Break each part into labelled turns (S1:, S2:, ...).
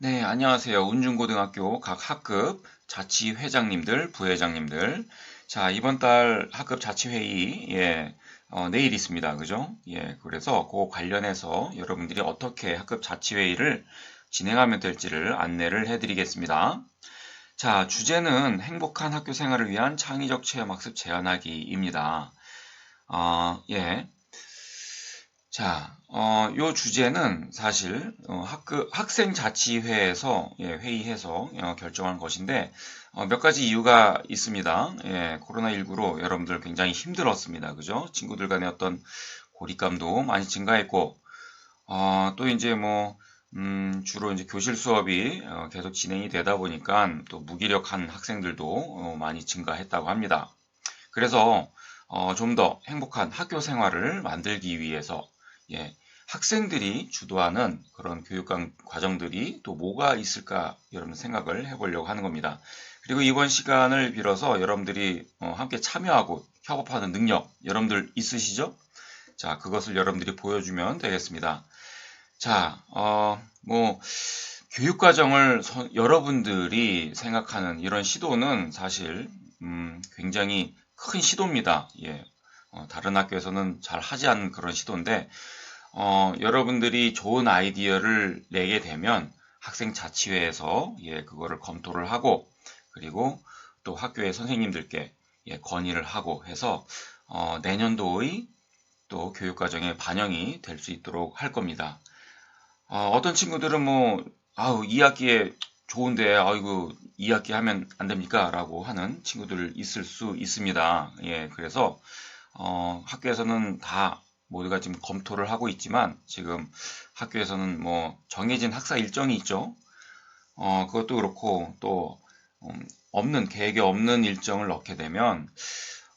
S1: 네, 안녕하세요. 운중고등학교 각 학급 자치회장님들, 부회장님들. 자, 이번 달 학급 자치회의, 예, 어, 내일 있습니다. 그죠? 예, 그래서 그 관련해서 여러분들이 어떻게 학급 자치회의를 진행하면 될지를 안내를 해드리겠습니다. 자, 주제는 행복한 학교 생활을 위한 창의적 체험학습 제안하기입니다. 어, 예. 자, 어, 요 주제는 사실 어, 학급 학생 자치회에서 예, 회의해서 어, 결정한 것인데 어, 몇 가지 이유가 있습니다. 예, 코로나19로 여러분들 굉장히 힘들었습니다. 그죠? 친구들 간의 어떤 고립감도 많이 증가했고 어, 또 이제 뭐 음, 주로 이제 교실 수업이 어, 계속 진행이 되다 보니까 또 무기력한 학생들도 어, 많이 증가했다고 합니다. 그래서 어, 좀 더 행복한 학교 생활을 만들기 위해서 예, 학생들이 주도하는 그런 교육 과정들이 또 뭐가 있을까 여러분 생각을 해보려고 하는 겁니다. 그리고 이번 시간을 빌어서 여러분들이 어, 함께 참여하고 협업하는 능력 여러분들 있으시죠? 자, 그것을 여러분들이 보여주면 되겠습니다. 자, 어, 뭐 교육 과정을 여러분들이 생각하는 이런 시도는 사실 음, 굉장히 큰 시도입니다. 예. 어, 다른 학교에서는 잘 하지 않는 그런 시도인데 어, 여러분들이 좋은 아이디어를 내게 되면 학생 자치회에서 예, 그거를 검토를 하고 그리고 또 학교의 선생님들께 예, 건의를 하고 해서 어, 내년도의 또 교육과정에 반영이 될 수 있도록 할 겁니다. 어, 떤 친구들은 뭐 아우 2학기에 좋은데 아이고 2학기 하면 안 됩니까? 라고 하는 친구들 있을 수 있습니다. 예, 그래서 어, 학교에서는 다 모두가 지금 검토를 하고 있지만 지금 학교에서는 뭐 정해진 학사 일정이 있죠. 어, 그것도 그렇고 또 음, 없는 계획에 없는 일정을 넣게 되면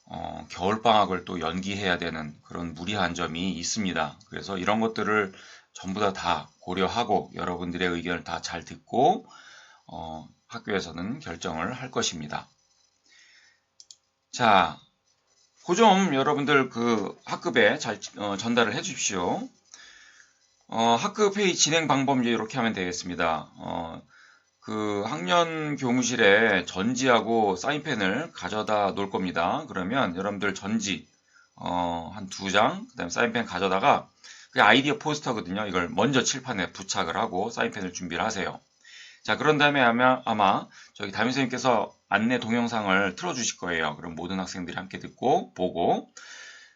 S1: 어, 겨울 방학을 또 연기해야 되는 그런 무리한 점이 있습니다. 그래서 이런 것들을 전부 다 다 고려하고 여러분들의 의견을 다 잘 듣고 어, 학교에서는 결정을 할 것입니다. 자, 그 점 여러분들 그 학급에 잘 어, 전달을 해 주십시오. 어, 학급 회의 진행 방법 이렇게 하면 되겠습니다. 어, 그 학년 교무실에 전지하고 사인펜을 가져다 놓을 겁니다. 그러면 여러분들 전지 어, 한 두 장, 그다음에 사인펜 가져다가 그 아이디어 포스터거든요. 이걸 먼저 칠판에 부착을 하고 사인펜을 준비를 하세요. 자, 그런 다음에 아마, 아마 저기 담임 선생님께서 안내 동영상을 틀어주실 거예요. 그럼 모든 학생들이 함께 듣고, 보고,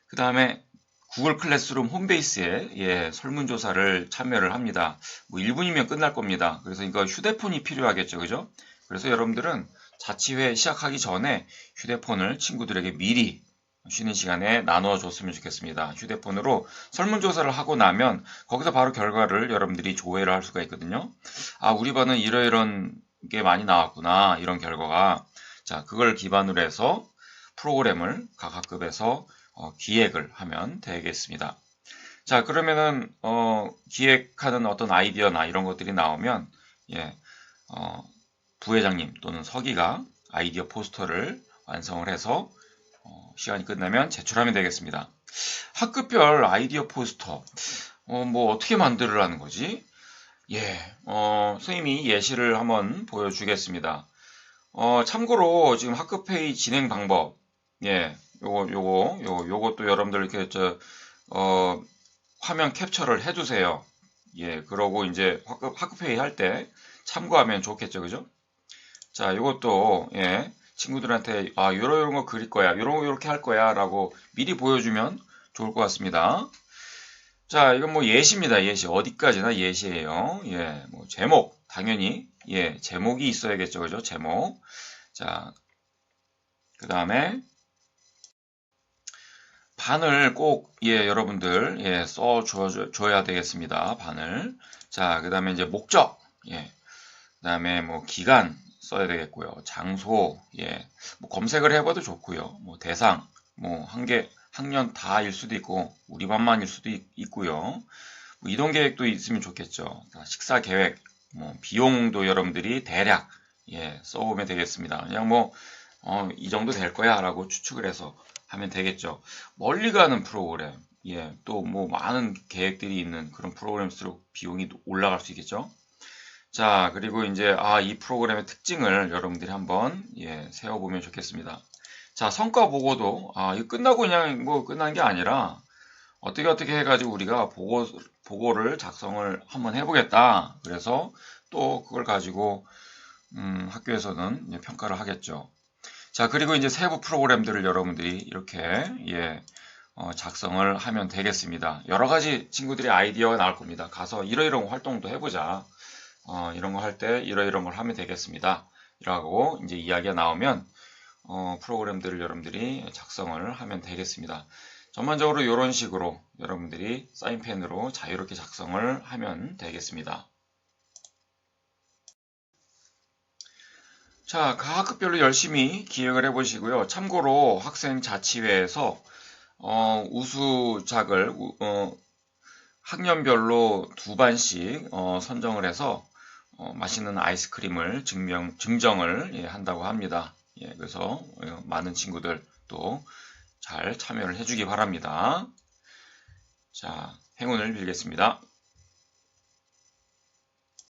S1: 그 다음에 구글 클래스룸 홈베이스에 예, 설문조사를 참여를 합니다. 뭐 1분이면 끝날 겁니다. 그래서 이거 휴대폰이 필요하겠죠. 그죠? 그래서 여러분들은 자치회 시작하기 전에 휴대폰을 친구들에게 미리 쉬는 시간에 나누어 줬으면 좋겠습니다. 휴대폰으로 설문조사를 하고 나면 거기서 바로 결과를 여러분들이 조회를 할 수가 있거든요. 아, 우리 반은 이러이런 게 많이 나왔구나. 이런 결과가. 자, 그걸 기반으로 해서 프로그램을 각 학급에서 어, 기획을 하면 되겠습니다. 자, 그러면은, 어, 기획하는 어떤 아이디어나 이런 것들이 나오면, 예, 어, 부회장님 또는 서기가 아이디어 포스터를 완성을 해서 어, 시간이 끝나면 제출하면 되겠습니다. 학급별 아이디어 포스터 어, 뭐 어떻게 만들으라는 거지? 예, 어, 선생님이 예시를 한번 보여주겠습니다. 어, 참고로 지금 학급 회의 진행 방법, 예, 요거 요거 요 요것도 여러분들 이렇게 저 어, 화면 캡처를 해주세요. 예, 그러고 이제 학급 학급 회의 할 때 참고하면 좋겠죠, 그죠? 자, 요것도 예. 친구들한테 아 요런 요런 거 그릴 거야. 요런 거 요렇게 할 거야. 라고 미리 보여주면 좋을 것 같습니다. 자 이건 뭐 예시입니다. 예시. 어디까지나 예시예요. 예뭐 제목. 당연히 예 제목이 있어야겠죠. 그죠? 제목. 자그 다음에 반을 꼭 예 여러분들 예 써 줘야 되겠습니다. 반을. 자 그 다음에 이제 목적. 예 그 다음에 뭐 기간 써야 되겠고요. 장소, 예, 뭐 검색을 해봐도 좋고요. 뭐 대상, 뭐 한 개, 학년 다일 수도 있고 우리 반만일 수도 있, 고요 뭐 이동 계획도 있으면 좋겠죠. 식사 계획, 뭐 비용도 여러분들이 대략 예, 써보면 되겠습니다. 그냥 뭐 어, 이 정도 될 거야 라고 추측을 해서 하면 되겠죠. 멀리 가는 프로그램, 예, 또 뭐 많은 계획들이 있는 그런 프로그램일수록 비용이 올라갈 수 있겠죠. 자, 그리고 이제 아, 이 프로그램의 특징을 여러분들이 한번 예, 세워 보면 좋겠습니다. 자, 성과 보고도 아, 이거 끝나고 그냥 뭐 끝난 게 아니라 어떻게 어떻게 해 가지고 우리가 보고 보고를 작성을 한번 해 보겠다. 그래서 또 그걸 가지고 음, 학교에서는 평가를 하겠죠. 자, 그리고 이제 세부 프로그램들을 여러분들이 이렇게 예, 어, 작성을 하면 되겠습니다. 여러 가지 친구들이 아이디어가 나올 겁니다. 가서 이러이러한 활동도 해보자. 어, 이런 거 할 때 이러이러한 걸 하면 되겠습니다. 라고 이제 이야기가 나오면 어, 프로그램들을 여러분들이 작성을 하면 되겠습니다. 전반적으로 이런 식으로 여러분들이 사인펜으로 자유롭게 작성을 하면 되겠습니다. 자, 각 학급별로 열심히 기획을 해보시고요. 참고로 학생 자치회에서 어, 우수작을 우- 어, 학년별로 두 반씩 어, 선정을 해서 어, 맛있는 아이스크림을 증명, 증정을 예, 한다고 합니다. 예, 그래서 어, 많은 친구들 또 잘 참여를 해주기 바랍니다. 자, 행운을 빌겠습니다.